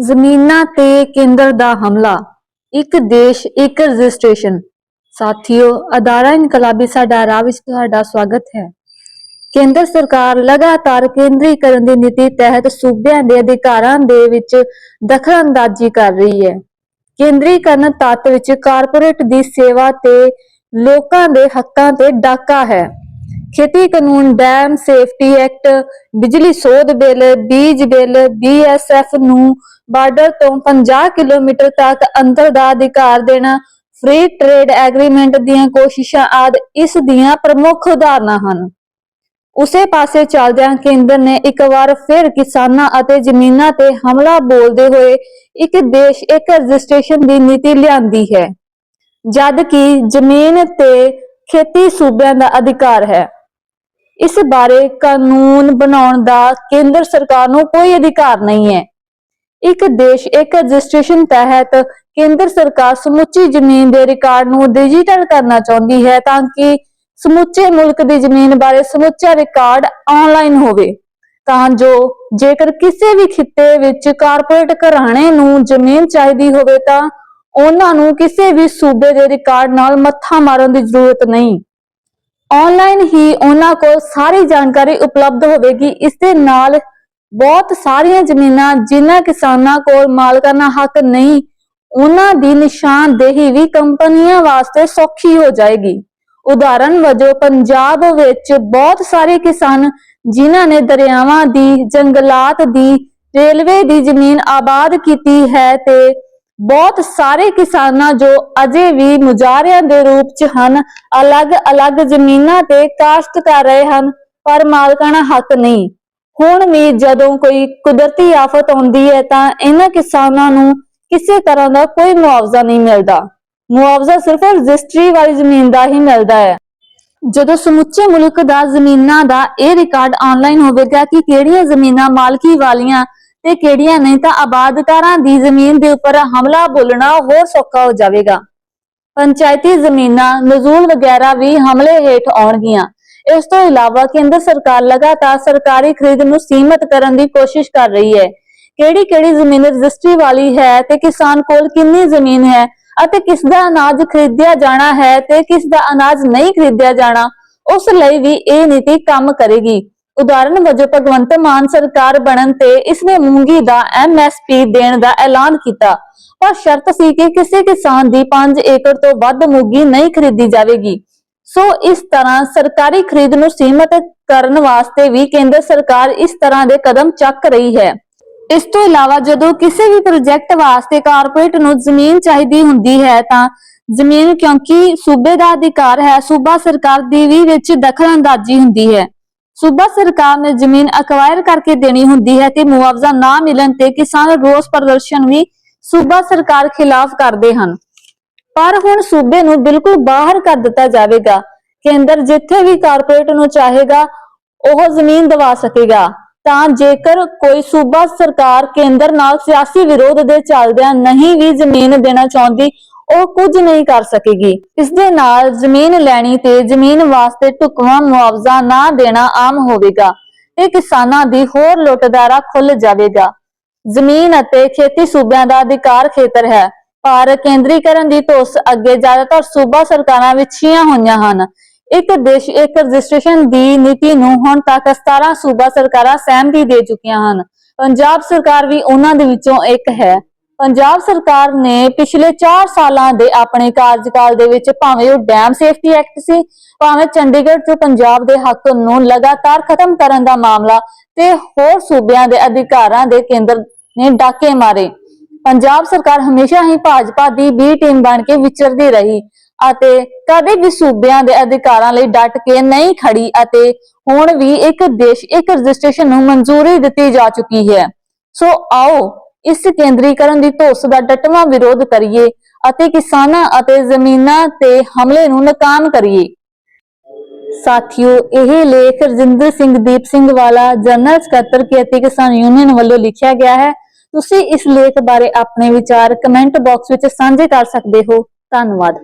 ਜ਼ਮੀਨਾਂ ਤੇ ਕੇਂਦਰ ਦਾ ਹਮਲਾ, ਇੱਕ ਦੇਸ਼, ਇੱਕ ਰਜਿਸਟ੍ਰੇਸ਼ਨ। ਸਾਥੀਓ, ਅਦਾਰਾ ਇਨਕਲਾਬੀ ਸਾਡਾ ਰਾਹ ਵਿੱਚ ਤੁਹਾਡਾ ਸਵਾਗਤ ਹੈ। ਕੇਂਦਰ ਸਰਕਾਰ ਲਗਾਤਾਰ ਕੇਂਦਰੀਕਰਨ ਦੀ ਨੀਤੀ ਤਹਿਤ ਸੂਬਿਆਂ ਦੇ ਅਧਿਕਾਰਾਂ ਦੇ ਵਿੱਚ ਦਖਲਅੰਦਾਜ਼ੀ ਕਰ ਰਹੀ ਹੈ। ਕੇਂਦਰੀਕਰਨ ਤੱਤ ਵਿੱਚ ਕਾਰਪੋਰੇਟ ਦੀ ਸੇਵਾ ਤੇ ਲੋਕਾਂ ਦੇ ਹੱਕਾਂ ਤੇ ਡਾਕਾ ਹੈ। ਖੇਤੀ ਕਾਨੂੰਨ, ਡੈਮ ਸੇਫਟੀ ਐਕਟ, ਬਿਜਲੀ ਸੋਧ ਬਿੱਲ, ਬੀਜ ਬਿੱਲ ਬੀਐਸਐਫ ਨੂੰ ਬਾਰਡਰ ਤੋਂ 50 ਕਿਲੋਮੀਟਰ ਤੱਕ ਅੰਤਰ ਦਾ ਅਧਿਕਾਰ ਦੇਣਾ ਫ੍ਰੀ ਟ੍ਰੇਡ ਐਗਰੀਮੈਂਟ ਦੀਆਂ ਕੋਸ਼ਿਸ਼ਾਂ ਆਦ ਇਸ ਦੀਆਂ ਪ੍ਰਮੁੱਖ ਉਦਾਹਰਨਾਂ ਹਨ। ਉਸੇ ਪਾਸੇ ਚੱਲਦਿਆਂ ਕੇਂਦਰ ਨੇ ਇੱਕ ਵਾਰ ਫਿਰ ਕਿਸਾਨਾਂ ਅਤੇ ਜ਼ਮੀਨਾਂ ਤੇ ਹਮਲਾ ਬੋਲਦੇ ਹੋਏ ਇੱਕ ਦੇਸ਼ ਇੱਕ ਰਜਿਸਟ੍ਰੇਸ਼ਨ ਦੀ ਨੀਤੀ ਲਿਆਂਦੀ ਹੈ, ਜਦ ਕਿ ਜ਼ਮੀਨ ਤੇ ਖੇਤੀ ਸੂਬਿਆਂ ਦਾ ਅਧਿਕਾਰ ਹੈ। ਇਸ ਬਾਰੇ ਕਾਨੂੰਨ ਬਣਾਉਣ ਦਾ ਕੇਂਦਰ ਸਰਕਾਰ ਨੂੰ ਕੋਈ ਅਧਿਕਾਰ ਨਹੀਂ ਹੈ। ਇੱਕ ਦੇਸ਼, ਇੱਕ ਰਜਿਸਟ੍ਰੇਸ਼ਨ ਤਹਿਤ ਕੇਂਦਰ ਸਰਕਾਰ ਸਮੁੱਚੀ ਜ਼ਮੀਨ ਦੇ ਰਿਕਾਰਡ ਨੂੰ ਡਿਜੀਟਲ ਕਰਨਾ ਚਾਹੁੰਦੀ ਹੈ ਤਾਂ ਕਿ ਸਮੁੱਚੇ ਮੁਲਕ ਦੀ ਜ਼ਮੀਨ ਬਾਰੇ ਸਮੁੱਚਾ ਰਿਕਾਰਡ ਆਨਲਾਈਨ ਹੋਵੇ। ਤਾਂ ਜੋ ਜੇਕਰ ਕਿਸੇ ਵੀ ਖਿੱਤੇ ਵਿੱਚ ਕਾਰਪੋਰੇਟ ਘਰਾਣੇ ਨੂੰ ਜ਼ਮੀਨ ਚਾਹੀਦੀ ਹੋਵੇ ਤਾਂ ਉਹਨਾਂ ਨੂੰ ਕਿਸੇ ਵੀ ਸੂਬੇ ਦੇ ਰਿਕਾਰਡ ਨਾਲ ਮੱਥਾ ਮਾਰਨ ਦੀ ਜ਼ਰੂਰਤ ਨਹੀਂ। ਆਨਲਾਈਨ ਹੀ ਉਹਨਾਂ ਕੋਲ ਸਾਰੀ ਜਾਣਕਾਰੀ ਉਪਲਬਧ ਹੋਵੇਗੀ। ਇਸ ਦੇ ਨਾਲ ਬਹੁਤ ਸਾਰੀਆਂ ਜ਼ਮੀਨਾਂ ਜਿਨ੍ਹਾਂ ਕਿਸਾਨਾਂ ਕੋਲ ਮਾਲਕਾਨਾ ਹੱਕ ਨਹੀਂ, ਉਹਨਾਂ ਦੀ ਨਿਸ਼ਾਨਦੇਹੀ ਵੀ ਕੰਪਨੀਆਂ ਵਾਸਤੇ ਸੌਖੀ ਹੋ ਜਾਏਗੀ। ਉਦਾਹਰਨ ਵਜੋਂ ਪੰਜਾਬ ਵਿੱਚ ਬਹੁਤ ਸਾਰੇ ਕਿਸਾਨ ਜਿਨ੍ਹਾਂ ਨੇ ਦਰਿਆਵਾਂ ਦੀ, ਜੰਗਲਾਤ ਦੀ, ਰੇਲਵੇ ਦੀ ਜ਼ਮੀਨ ਆਬਾਦ ਕੀਤੀ ਹੈ ਤੇ ਬਹੁਤ ਸਾਰੇ ਕਿਸਾਨਾਂ ਜੋ ਅਜੇ ਵੀ ਮੁਜ਼ਾਹਰਿਆਂ ਦੇ ਰੂਪ 'ਚ ਹਨ, ਅਲੱਗ-ਅਲੱਗ ਜ਼ਮੀਨਾਂ ਤੇ ਕਾਸ਼ਤ ਕਰ ਰਹੇ ਹਨ, ਪਰ ਮਾਲਕਾਨਾ ਹੱਕ ਨਹੀਂ। ਹੁਣ ਵੀ ਜਦੋਂ ਕੋਈ ਕੁਦਰਤੀ ਆਫਤ ਆਉਂਦੀ ਹੈ ਤਾਂ ਇਹਨਾਂ ਕਿਸਾਨਾਂ ਨੂੰ ਕਿਸੇ ਤਰ੍ਹਾਂ ਦਾ ਕੋਈ ਮੁਆਵਜ਼ਾ ਨਹੀਂ ਮਿਲਦਾ। ਮੁਆਵਜ਼ਾ ਸਿਰਫ ਰਜਿਸਟਰੀ ਵਾਲੀ ਜ਼ਮੀਨ ਦਾ ਹੀ ਮਿਲਦਾ ਹੈ। ਜਦੋਂ ਸਮੁੱਚੇ ਮੁਲਕ ਦਾ ਜ਼ਮੀਨਾਂ ਦਾ ਇਹ ਰਿਕਾਰਡ ਆਨਲਾਈਨ ਹੋਵੇਗਾ ਕਿ ਕਿਹੜੀਆਂ ਜ਼ਮੀਨਾਂ ਮਾਲਕੀ ਵਾਲੀਆਂ ਤੇ ਕਿਹੜੀਆਂ ਨਹੀਂ ਤਾਂ ਆਬਾਦਕਾਰਾਂ ਦੀ ਜ਼ਮੀਨ ਦੇ ਉੱਪਰ ਹਮਲਾ ਬੋਲਣਾ ਹੋਰ ਸੌਖਾ ਹੋ ਜਾਵੇਗਾ। ਪੰਚਾਇਤੀ ਜ਼ਮੀਨਾਂ, ਨਜ਼ੂਲ ਵਗੈਰਾ ਵੀ ਹਮਲੇ ਹੇਠ ਆਉਣਗੀਆਂ। ਇਸ ਤੋਂ ਇਲਾਵਾ ਕੇਂਦਰ ਸਰਕਾਰ ਲਗਾਤਾਰ ਸਰਕਾਰੀ ਖਰੀਦ ਨੂੰ ਸੀਮਤ ਕਰਨ ਦੀ ਕੋਸ਼ਿਸ਼ ਕਰ ਰਹੀ ਹੈ। ਕਿਹੜੀ ਕਿਹੜੀ ਜ਼ਮੀਨ ਰਜਿਸਟਰੀ ਵਾਲੀ ਹੈ ਤੇ ਕਿਸਾਨ ਕੋਲ ਕਿੰਨੀ ਜ਼ਮੀਨ ਹੈ ਅਤੇ ਕਿਸ ਦਾ ਅਨਾਜ ਖਰੀਦਿਆ ਜਾਣਾ ਹੈ ਤੇ ਕਿਸ ਦਾ ਅਨਾਜ ਨਹੀਂ ਖਰੀਦਿਆ ਜਾਣਾ, ਉਸ ਲਈ ਵੀ ਇਹ ਨੀਤੀ ਕੰਮ ਕਰੇਗੀ। ਉਦਾਹਰਨ ਵਜੋਂ ਭਗਵੰਤ ਮਾਨ ਸਰਕਾਰ ਬਣਨ ਤੇ ਇਸਨੇ ਮੂੰਗੀ ਦਾ ਐਮਐਸਪੀ ਦੇਣ ਦਾ ਐਲਾਨ ਕੀਤਾ। ਪਰ ਸ਼ਰਤ ਸੀ ਕਿ ਕਿਸੇ ਕਿਸਾਨ ਦੀ 5 ਏਕੜ ਤੋਂ ਵੱਧ ਮੂੰਗੀ ਨਹੀਂ ਖਰੀਦੀ ਜਾਵੇਗੀ। ਸੋ ਇਸ ਤਰ੍ਹਾਂ ਸਰਕਾਰੀ ਖਰੀਦ ਨੂੰ ਸੀਮਤ ਕਰਨ ਵਾਸਤੇ ਵੀ ਕੇਂਦਰ ਸਰਕਾਰ ਇਸ ਤਰ੍ਹਾਂ ਦੇ ਕਦਮ ਚੱਕ ਰਹੀ ਹੈ। ਇਸ ਤੋਂ ਇਲਾਵਾ ਜਦੋਂ ਕਿਸੇ ਵੀ ਪ੍ਰੋਜੈਕਟ ਵਾਸਤੇ ਕਾਰਪੋਰੇਟ ਨੂੰ ਜ਼ਮੀਨ ਚਾਹੀਦੀ ਹੁੰਦੀ ਹੈ ਤਾਂ ਜ਼ਮੀਨ ਕਿਉਂਕਿ ਸੂਬੇ ਦਾ ਅਧਿਕਾਰ ਹੈ, ਸੂਬਾ ਸਰਕਾਰ ਦੀ ਵੀ ਵਿੱਚ ਦਖਲਅੰਦਾਜ਼ੀ ਹੁੰਦੀ ਹੈ। ਸੂਬਾ ਸਰਕਾਰ ਨੇ ਜ਼ਮੀਨ ਅਕਵਾਇਰ ਕਰਕੇ ਦੇਣੀ ਹੁੰਦੀ ਹੈ ਤੇ ਮੁਆਵਜ਼ਾ ਨਾ ਮਿਲਣ ਤੇ ਕਿਸਾਨ ਰੋਸ ਪ੍ਰਦਰਸ਼ਨ ਵੀ ਸੂਬਾ ਸਰਕਾਰ ਖਿਲਾਫ ਕਰਦੇ ਹਨ। ਪਰ ਹੁਣ ਸੂਬੇ ਨੂੰ ਬਿਲਕੁਲ ਬਾਹਰ ਕਰ ਦਿੱਤਾ ਜਾਵੇਗਾ। ਕੇਂਦਰ ਜਿੱਥੇ ਵੀ ਕਾਰਪੋਰੇਟ ਨੂੰ ਚਾਹੇਗਾ, ਉਹ ਜ਼ਮੀਨ ਦਵਾ ਸਕੇਗਾ। ਤਾਂ ਜੇਕਰ ਕੋਈ ਸੂਬਾ ਸਰਕਾਰ ਕੇਂਦਰ ਨਾਲ ਸਿਆਸੀ ਵਿਰੋਧ ਦੇ ਚੱਲਦਿਆਂ ਨਹੀਂ ਵੀ ਜ਼ਮੀਨ ਦੇਣਾ ਚਾਹੁੰਦੀ ਉਹ ਕੁਝ ਨਹੀਂ ਕਰ ਸਕੇਗੀ। ਇਸ ਦੇ ਨਾਲ ਜ਼ਮੀਨ ਲੈਣੀ ਤੇ ਜ਼ਮੀਨ ਵਾਸਤੇ ਢੁਕਵਾਂ ਮੁਆਵਜ਼ਾ ਨਾ ਦੇਣਾ ਆਮ ਹੋਵੇਗਾ। ਤੇ ਕਿਸਾਨਾਂ ਦੀ ਹੋਰ ਲੁੱਟਦਾਰਾ ਖੁੱਲ ਜਾਵੇਗਾ। ਜ਼ਮੀਨ ਅਤੇ ਖੇਤੀ ਸੂਬਿਆਂ ਦਾ ਅਧਿਕਾਰ ਖੇਤਰ ਹੈ। ਪਰ ਕੇਂਦਰੀਕਰਨ ਦੀ ਧੁੱਸ ਅੱਗੇ ਜ਼ਿਆਦਾਤਰ ਸੂਬਾ ਸਰਕਾਰਾਂ ਵਿਛੀਆਂ ਹੋਈਆਂ ਹਨ। ਇੱਕ ਦੇਸ਼ ਇੱਕ ਰਜਿਸਟ੍ਰੇਸ਼ਨ ਦੀ ਨੀਤੀ ਨੂੰ ਹੁਣ ਤੱਕ 17 ਸੂਬਾ ਸਰਕਾਰਾਂ ਸਹਿਮਤੀ ਦੇ ਚੁੱਕੀਆਂ ਹਨ। ਪੰਜਾਬ ਸਰਕਾਰ ਵੀ ਉਹਨਾਂ ਦੇ ਵਿੱਚੋਂ ਇੱਕ ਹੈ। ਪੰਜਾਬ ਸਰਕਾਰ ਨੇ ਪਿਛਲੇ 4 ਸਾਲਾਂ ਦੇ ਆਪਣੇ ਕਾਰਜਕਾਲ ਦੇ ਵਿੱਚ ਭਾਵੇਂ ਉਹ ਡੈਮ ਸੇਫਟੀ ਐਕਟ ਸੀ, ਭਾਵੇਂ ਚੰਡੀਗੜ੍ਹ ਤੋਂ ਪੰਜਾਬ ਦੇ ਹੱਕ ਨੂੰ ਲਗਾਤਾਰ ਖਤਮ ਕਰਨ ਦਾ ਮਾਮਲਾ ਤੇ ਹੋਰ ਸੂਬਿਆਂ ਦੇ ਅਧਿਕਾਰਾਂ ਦੇ ਕੇਂਦਰ ਨੇ ਡਾਕੇ ਮਾਰੇ। ਪੰਜਾਬ ਸਰਕਾਰ ਹਮੇਸ਼ਾ ਹੀ ਭਾਜਪਾ ਦੀ ਬੀ ਟੀਮ ਬਣ ਕੇ ਵਿਚਰਦੀ ਰਹੀ ਅਤੇ ਕਦੇ ਵੀ ਸੂਬਿਆਂ ਦੇ ਅਧਿਕਾਰਾਂ ਲਈ ਡਟ ਕੇ ਨਹੀਂ ਖੜੀ ਅਤੇ ਹੁਣ ਵੀ ਇੱਕ ਦੇਸ਼ ਇੱਕ ਰਜਿਸਟ੍ਰੇਸ਼ਨ ਨੂੰ ਮਨਜ਼ੂਰੀ ਦਿੱਤੀ ਜਾ ਚੁੱਕੀ ਹੈ। ਸੋ ਆਓ ਇਸ ਕੇਂਦਰੀਕਰਨ ਦੀ ਧੋਸ ਦਾ ਡਟਵਾਂ ਵਿਰੋਧ ਕਰੀਏ ਅਤੇ ਕਿਸਾਨਾਂ ਅਤੇ ਜ਼ਮੀਨਾਂ ਤੇ ਹਮਲੇ ਨੂੰ ਨਾਕਾਮ ਕਰੀਏ। ਸਾਥੀਓ, ਇਹ ਲੇਖ ਰਜਿੰਦਰ ਸਿੰਘ, ਦੀਪ ਸਿੰਘ ਵਾਲਾ, ਜਨਰਲ ਸਕੱਤਰ ਖੇਤੀ ਕਿਸਾਨ ਯੂਨੀਅਨ ਵੱਲੋਂ ਲਿਖਿਆ ਗਿਆ ਹੈ। ਤੁਸੀਂ ਇਸ ਲੇਖ ਬਾਰੇ ਆਪਣੇ ਵਿਚਾਰ ਕਮੈਂਟ ਬਾਕਸ ਵਿੱਚ ਸਾਂਝੇ ਕਰ ਸਕਦੇ ਹੋ। ਧੰਨਵਾਦ।